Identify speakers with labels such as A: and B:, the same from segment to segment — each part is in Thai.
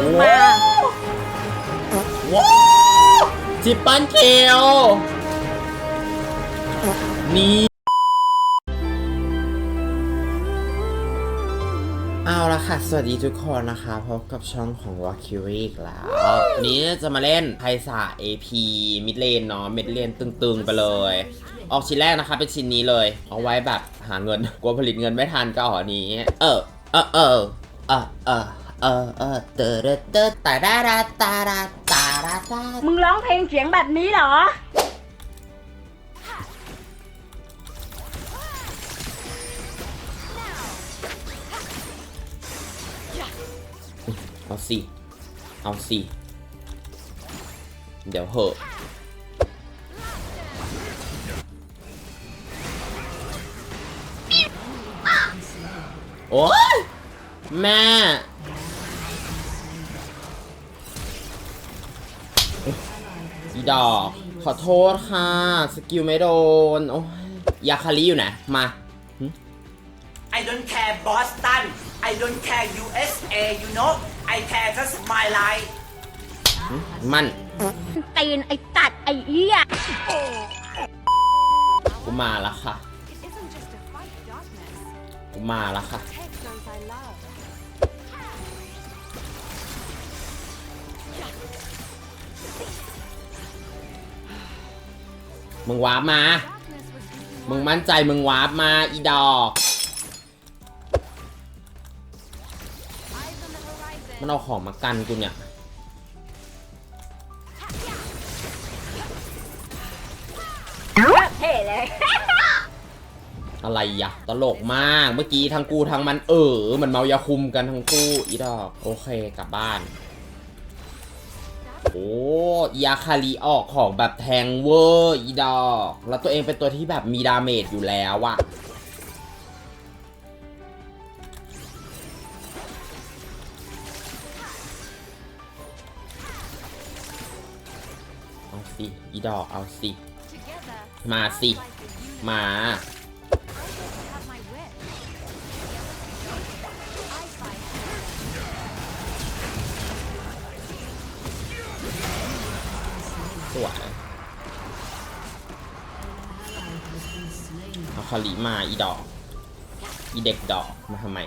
A: มึงมา
B: ว้าวจิปปันเคลนี่เอาละค่ะ สวัสดีทุกคนนะคะ พบกับช่องของ w a k i r i อีกแล้ววันนี้จะมาเล่นไพศา AP มิดเลนเนาะมิดเลนตึงๆ ไปเลย ออกชิ้นแรกนะคะ เป็นชิ้นนี้เลย เอาไว้แบบหาเงิน กลัวผลิตเงินไม่ทันก็อาอันนี้ เออ เออ เออ เออเออ เออเออเตอร์เตอร์ตาดาดาตาดาตาดาตา
A: มึงร้องเพลงเสียงแบบนี้เหรอ
B: เอาสิ เอาสิ เดี๋ยวเหอะโอ๊ยแม่ อีดอก ขอโทษค่ะ สกิลไม่โดน โอ้ยยาคาริอยู่ไหน มา
C: I don't care Boston I don't care USA you know I care just my life
B: มัน
A: ตีนไอ้ตัดไอ้เหี้ย
B: กูมาแล้วค่ะ
D: It isn't just a fight, darkness.
B: กูมาแล้วค่ะ
D: Protect those I love.
B: มึงวาร์ปมา
D: Darkness was beaten
B: มึงมั่นใจมึงวาร์ปมาอีดอก
D: eyes on the horizon.
B: มันเอาของมากันกูเนี่ย
A: เท่เลย
B: อะไรยะตลกมาก เมื่อกี้ทั้งกูทั้งมันเออเหมันเมายาคุมกันทั้งคู่อีดอก โอเคกลับบ้าน โอ้ยาคารีออกของแบบแทงเวอร์อีดอก แล้วตัวเองเป็นตัวที่แบบมีดาเมจอยู่แล้วอะเอาสิ อีดอกเอาสิ มาสิ มา สวยเอาคาลิมาอีดอก อีเด็กดอกมาทำไม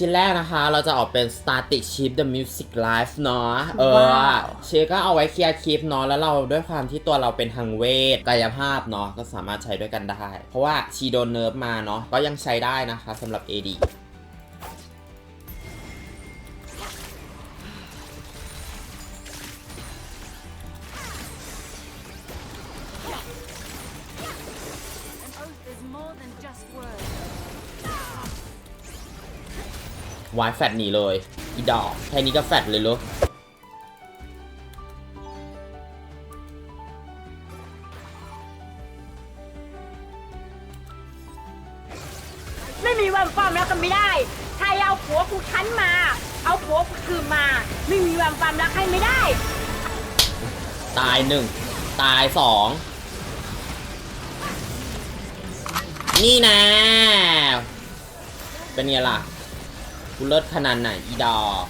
B: ชิ้นแรกนะคะ เราจะออกเป็น Static Chip The Music Live เนาะเออ
A: ว้าว
B: เชก็เอาไว้เคลียร์คลิปเนาะแล้วเราด้วยความที่ตัวเราเป็นทางเวทกายภาพเนาะก็สามารถใช้ด้วยกันได้ เพราะว่าชีโดนเนิร์ฟมาเนาะก็ยังใช้ได้นะคะสำหรับ AD วายแฟดหนีเลย อีดอกแค่นี้ก็แฟดเลยเหรอ
A: ไม่มีวันฟ้ามรักกันไม่ได้ ใครเอาผัวกูคั้นมา เอาผัวกูคืนมา ไม่มีวันฟ้ามรักให้ไม่ได้
B: ตายหนึ่ง ตายสอง นี่นะ เป็นไงล่ะ กูเลิศขนาดไหนอีดอก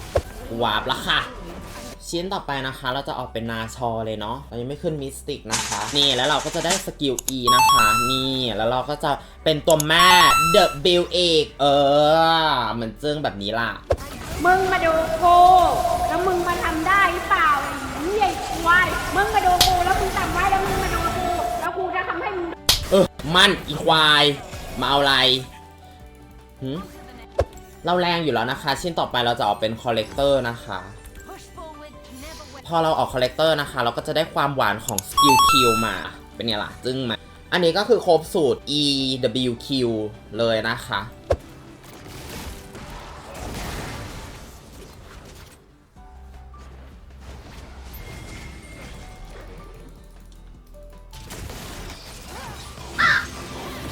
B: กูวาบละค่ะ ชิ้นต่อไปนะคะ เราจะออกเป็นนาชอเลยเนาะเรายังไม่ขึ้นมิสติกนะคะ นี่แล้วเราก็จะได้สกิล E นะคะ นี่แล้วเราก็จะเป็นตัวแม่ The Bill เอกเออเหมือนจึ้งแบบนี้ล่ะ
A: มึงมาดูกูแล้วมึงมาทำได้หรือเปล่าไอ้เหี้ยควายมึงมาดูกูแล้วมึงจำไว้แล้วมึงมาดูกูแล้วกูจะทำให้มึง
B: เออมันอีควายมาเอาอะไรหืม เราแรงอยู่แล้วนะคะ ชิ้นต่อไปเราจะออกเป็นคอลเลกเตอร์นะคะ พอเราออกคอลเลกเตอร์นะคะ เราก็จะได้ความหวานของสกิลคิวมา เป็นไงล่ะจึ้งไหมอันนี้ก็คือครบสูตร E W Q เลยนะคะ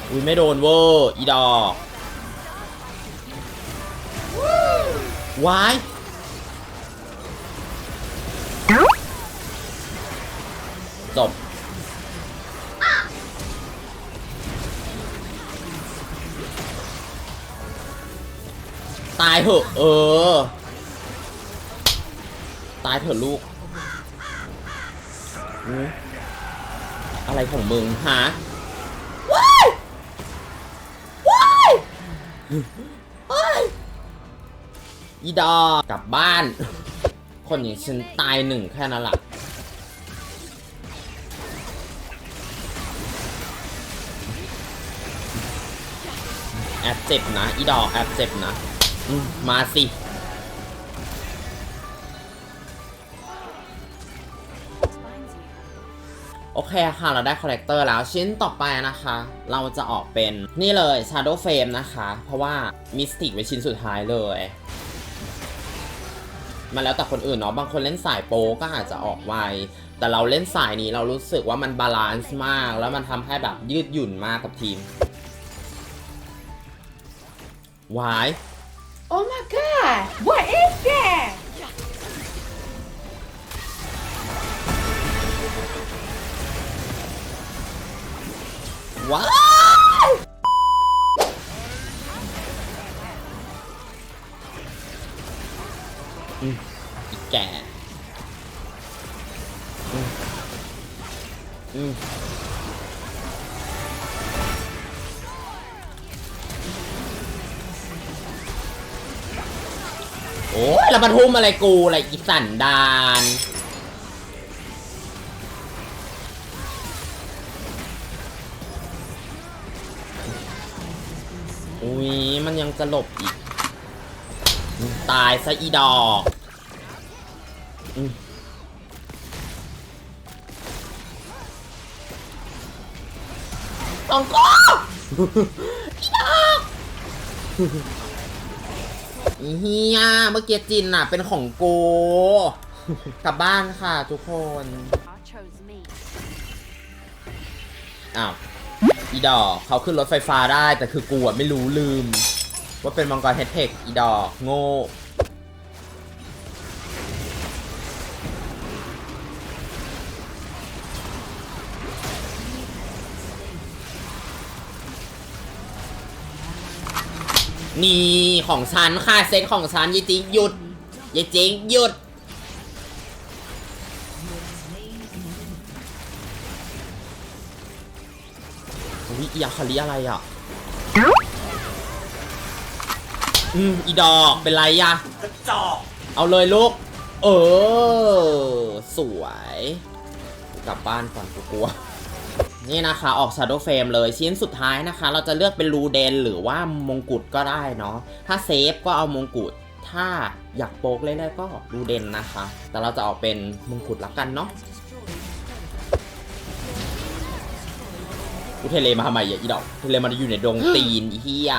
B: อุ้ยไม่โดนเวอร์อีดอก วายจบตายเถอะ เออ ตายเถอะลูก อะไรของมึงฮะว้ายว้ายว้าย อีดอกลับบ้าน คนอย่างฉันตายหนึ่งแค่นั้นแหละแอบเจ็บนะ อีดอกแอบเจ็บนะมมาสิ โอเคค่ะ เราได้คอลเลกเตอร์แล้วชิ้นต่อไปนะคะ เราจะออกเป็นนี่เลย Shadow Frame นะคะ เพราะว่ามิสติกไว้ชิ้นสุดท้ายเลย มาแล้วแต่คนอื่นเนาะบางคนเล่นสายโปก็อาจจะออกไวแต่เราเล่นสายนี้เรารู้สึกว่ามันบาลานซ์มาก แล้วมันทำให้แบบยืดหยุ่นมากกับทีมวาย
A: Oh my god what is that
B: ว้า อ้ยแล้วมาทุ่มอะไรกูอะไรอีสันดานอุ้ยมันยังจะหลบอีก ตายซะอีดอกอืมของกูอีดอก อีเฮียเมื่อกี้จินน่ะ เป็นของกูกลับบ้านค่ะทุกคน
D: I chose me.
B: อ้าว อีดอกเขาขึ้นรถไฟฟ้าได้ แต่คือกูอะไม่รู้ลืม ว่าเป็นมังกรเฮดเทคอีดอกโง่ นี่ของฉันค่ะเซตของฉันยายจิงหยุดยายจิงหยุด วิอีอาคาริอะไรอะ อืมอีดอกเป็นไรยะ
C: กระจอก
B: เอาเลยลูก เออ สวย กลับบ้านก่อนกูกลัว นี่นะคะออก Shadow Frame เลยชิ้นสุดท้ายนะคะ เราจะเลือกเป็นรูเดนหรือว่ามงกุฎก็ได้เนาะถ้าเซฟก็เอามงกุฎถ้าอยากโป๊กเล่นๆก็รูเดนนะคะ แต่เราจะออกเป็นมงกุฎละกันเนาะกูเทเลมาทำไมอะอีดอกเทเลมันอยู่ในดงตีนเฮีย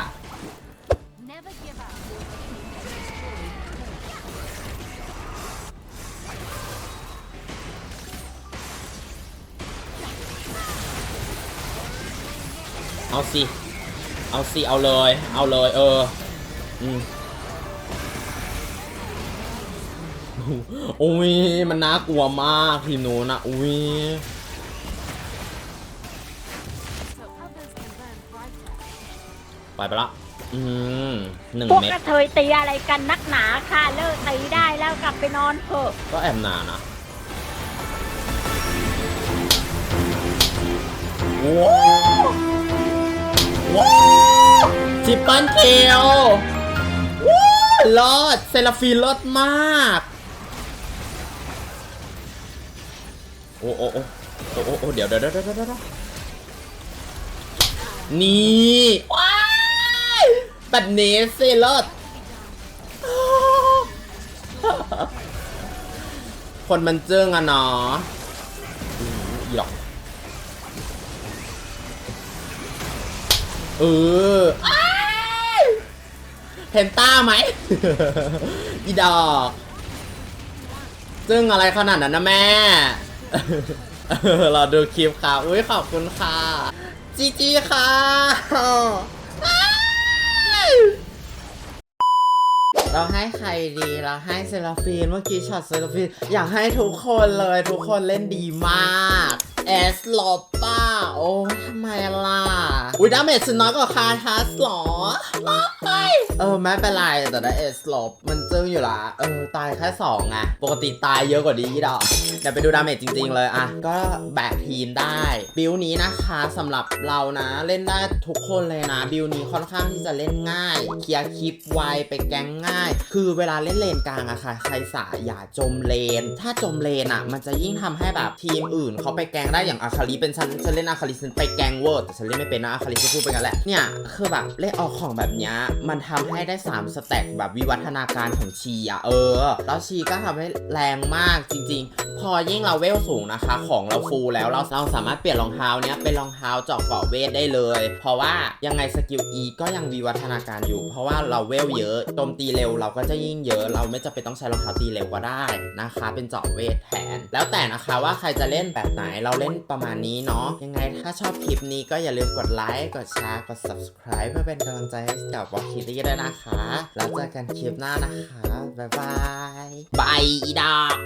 B: เอาสิ เอาสิ เอาเลย เอาเลย เออ อืมอุ้ยมันน่ากลัวมากทีมนู้นนะอุ้ย
D: So others can burn brighter.
B: ไปไปละ อืมหนึ่ง
A: พวก
B: เม็ด
A: กระเทยตีอะไรกันนักหนาค่ะเลิกตีได้แล้วกลับไปนอนเถอะ
B: ก็แอบหนานะว้าวว้ ดิปเปิลเทลว้าวเลิศเซลฟีเลิศมาก โอ้โอ้โอ้โอ้โอ้เดี๋ยวเดี๋ยวเดี๋ยวเดี๋ยวเดี๋ยวนี่ว้ายแบบนี้สิเลิศคนมันเจิ้งอะเนาะหยอกเออ เห็นต้าไหม อีดอกจึ้งอะไรขนาดนั้นนะแม่เออเราดูคลิปค่ะ อุ้ยขอบคุณค่ะ จีจีค่ะ เราให้ใครดี เราให้เซราฟีน เมื่อกี้ช็อตเซราฟีน อยากให้ทุกคนเลยทุกคนเล่นดีมากเอสลบป้า โอ้ยทำไมล่ะ อุ้ยดาเมจนน้อยกว่าคาทัสหรอไม่เออไม่เป็นไรแต่ได้เอสลบมันจึ้งอยู่ละเออตายแค่สองไงปกติตายเยอะกว่านี้อีดอกเดี๋ยวไปดูดาเมจจริง ๆ เลยอะก็แบกทีมได้ บิลนี้นะคะสำหรับเรานะเล่นได้ทุกคนเลยนะ บิลนี้ค่อนข้างที่จะเล่นง่าย เคลียร์คลิปไวไปแก๊งง่าย คือเวลาเล่นเลนกลางอะค่ะใครสาอย่าจมเลน ถ้าจมเลนอะมันจะยิ่งทำให้แบบทีมอื่นเขาไปแก๊งได้อย่างอาคาริเป็นฉันฉันเล่นอาคาริฉันไปแก๊งเวิร์ดแต่ฉันเล่นไม่เป็นนะอาคาริฉันพูดไปกันแหละ เนี่ย คือแบบเล่นออกของแบบเนี้ยมันทำให้ได้ 3 สแต็กแบบวิวัฒนาการของชีอะเออ แล้วชีก็ทำให้แรงมากจริง ๆ พอยิ่งเราเวลสูงนะคะ ของเราฟูลแล้วเราเราสามารถเปลี่ยนรองเท้าเนี้ยเป็นรองเท้าเจาะเกาะเวทได้เลย เพราะว่ายังไงสกิล E ก็ยังวิวัฒนาการอยู่ เพราะว่าเราเวลเยอะโจมตีเร็วเราก็จะยิ่งเยอะ เราไม่จำเป็นต้องใช้รองเท้าตีเร็วก็ได้นะคะ เป็นเจาะเวทแทน แล้วแต่นะคะว่าใครจะเล่นแบบไหนเราเล่นประมาณนี้เนาะยังไงถ้าชอบคลิปนี้ก็อย่าลืมกดไลค์กดแชร์กด subscribe เพื่อเป็นกำลังใจให้กับวอลคิตี้ด้วยนะคะ แล้วเจอกันคลิปหน้านะคะ บ๊ายบายบายอีดอก